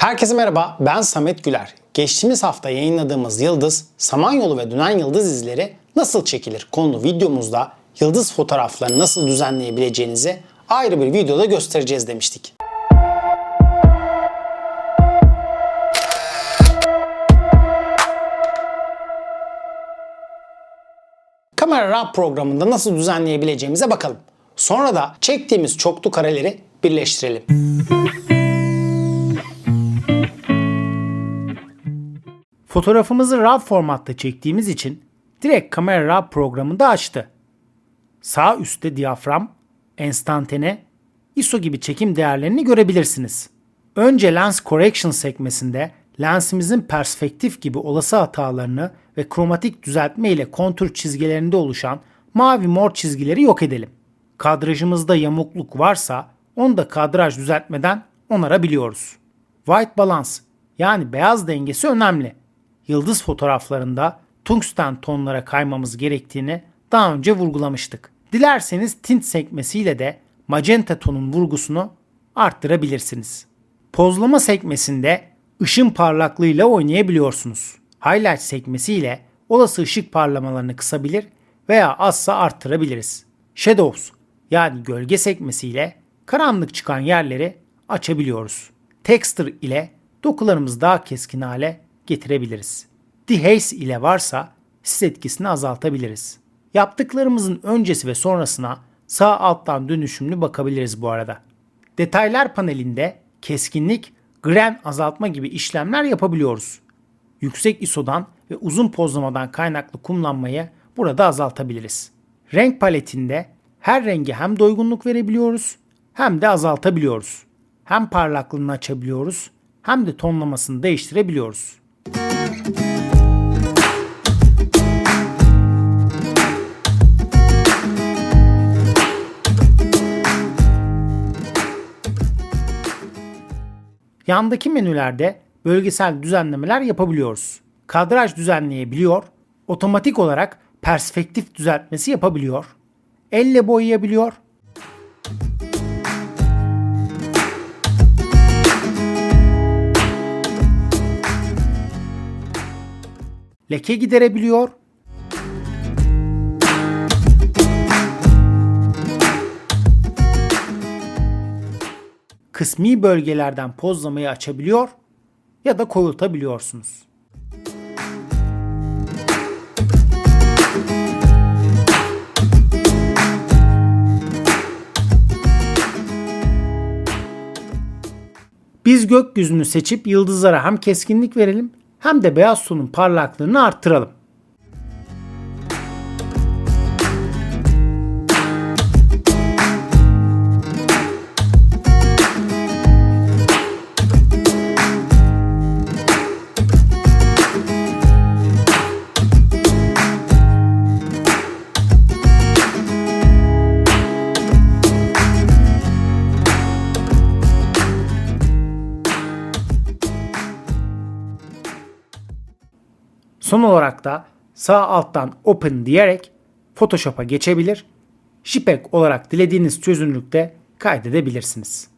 Herkese merhaba, ben Samet Güler. Geçtiğimiz hafta yayınladığımız Yıldız, Samanyolu ve Dünen Yıldız izleri nasıl çekilir konulu videomuzda yıldız fotoğraflarını nasıl düzenleyebileceğinizi ayrı bir videoda göstereceğiz demiştik. Kamera Raw programında nasıl düzenleyebileceğimize bakalım. Sonra da çektiğimiz çoklu kareleri birleştirelim. Fotoğrafımızı RAW formatta çektiğimiz için direkt kamera RAW programında açtı. Sağ üstte diyafram, enstantane, ISO gibi çekim değerlerini görebilirsiniz. Önce Lens Correction sekmesinde lensimizin perspektif gibi olası hatalarını ve kromatik düzeltme ile kontur çizgilerinde oluşan mavi mor çizgileri yok edelim. Kadrajımızda yamukluk varsa onu da kadraj düzeltmeden onarabiliyoruz. White balance yani beyaz dengesi önemli. Yıldız fotoğraflarında tungsten tonlara kaymamız gerektiğini daha önce vurgulamıştık. Dilerseniz tint sekmesiyle de magenta tonun vurgusunu arttırabilirsiniz. Pozlama sekmesinde ışın parlaklığıyla oynayabiliyorsunuz. Highlight sekmesiyle olası ışık parlamalarını kısabilir veya azsa arttırabiliriz. Shadows yani gölge sekmesiyle karanlık çıkan yerleri açabiliyoruz. Texture ile dokularımızı daha keskin hale getirebiliriz. Dehaze ile varsa sis etkisini azaltabiliriz. Yaptıklarımızın öncesi ve sonrasına sağ alttan dönüşümlü bakabiliriz bu arada. Detaylar panelinde keskinlik, gren azaltma gibi işlemler yapabiliyoruz. Yüksek ISO'dan ve uzun pozlamadan kaynaklı kumlanmayı burada azaltabiliriz. Renk paletinde her rengi hem doygunluk verebiliyoruz hem de azaltabiliyoruz. Hem parlaklığını açabiliyoruz hem de tonlamasını değiştirebiliyoruz. Yandaki menülerde bölgesel düzenlemeler yapabiliyoruz. Kadraj düzenleyebiliyor, otomatik olarak perspektif düzeltmesi yapabiliyor, elle boyayabiliyor, leke giderebiliyor, kısmi bölgelerden pozlamayı açabiliyor ya da koyultabiliyorsunuz. Biz gökyüzünü seçip yıldızlara hem keskinlik verelim hem de beyaz tonun parlaklığını arttıralım. Son olarak da sağ alttan Open diyerek Photoshop'a geçebilir, JPEG olarak dilediğiniz çözünürlükte kaydedebilirsiniz.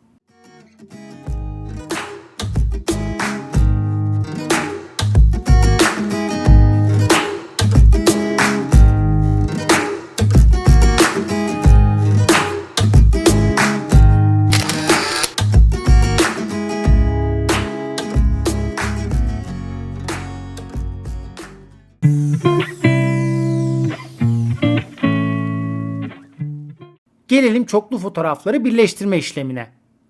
Gelelim çoklu fotoğrafları birleştirme işlemine.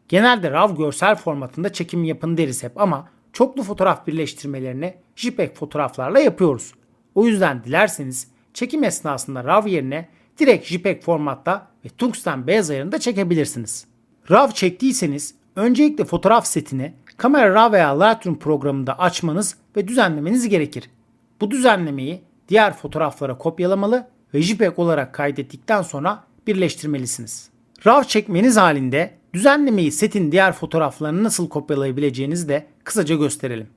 Genelde RAW görsel formatında çekim yapın deriz hep ama çoklu fotoğraf birleştirmelerini JPEG fotoğraflarla yapıyoruz. O yüzden dilerseniz çekim esnasında RAW yerine direkt JPEG formatta ve tungsten beyaz ayarında çekebilirsiniz. RAW çektiyseniz öncelikle fotoğraf setini Camera Raw veya Lightroom programında açmanız ve düzenlemeniz gerekir. Bu düzenlemeyi diğer fotoğraflara kopyalamalı ve JPEG olarak kaydettikten sonra birleştirmelisiniz. RAW çekmeniz halinde düzenlemeyi setin diğer fotoğraflarını nasıl kopyalayabileceğinizi de kısaca gösterelim.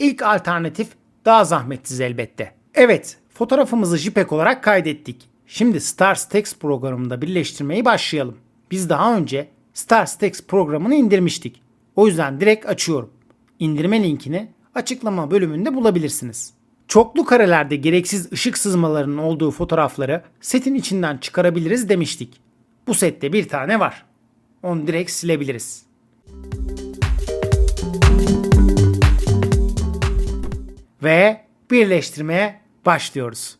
İlk alternatif daha zahmetsiz elbette. Evet, fotoğrafımızı JPEG olarak kaydettik. Şimdi StarsText programında birleştirmeyi başlayalım. Biz daha önce StarsText programını indirmiştik. O yüzden direkt açıyorum. İndirme linkini açıklama bölümünde bulabilirsiniz. Çoklu karelerde gereksiz ışık sızmalarının olduğu fotoğrafları setin içinden çıkarabiliriz demiştik. Bu sette bir tane var. Onu direkt silebiliriz. Ve birleştirmeye başlıyoruz.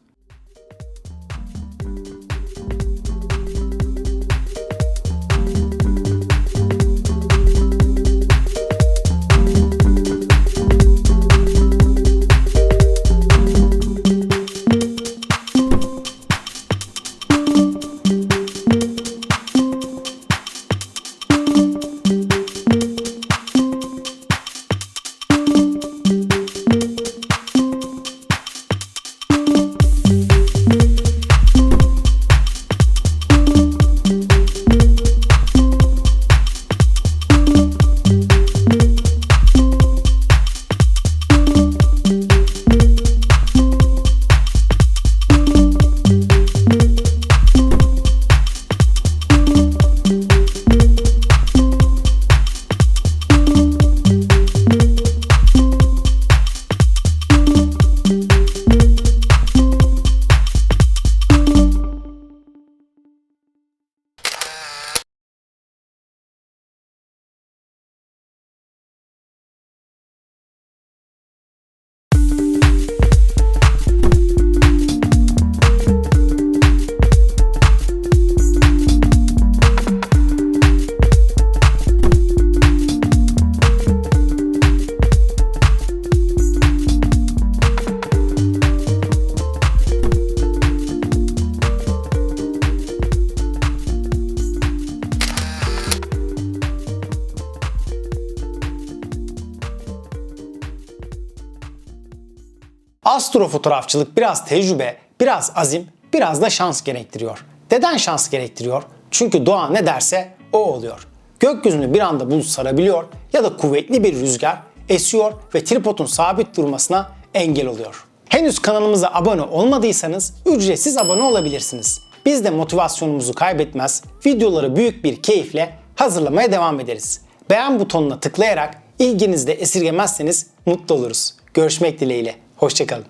Astrofotoğrafçılık biraz tecrübe, biraz azim, biraz da şans gerektiriyor. Neden şans gerektiriyor? Çünkü doğa ne derse o oluyor. Gökyüzünü bir anda bulut sarabiliyor ya da kuvvetli bir rüzgar esiyor ve tripodun sabit durmasına engel oluyor. Henüz kanalımıza abone olmadıysanız ücretsiz abone olabilirsiniz. Biz de motivasyonumuzu kaybetmez, videoları büyük bir keyifle hazırlamaya devam ederiz. Beğen butonuna tıklayarak ilginizde esirgemezseniz mutlu oluruz. Görüşmek dileğiyle. Hoşçakalın.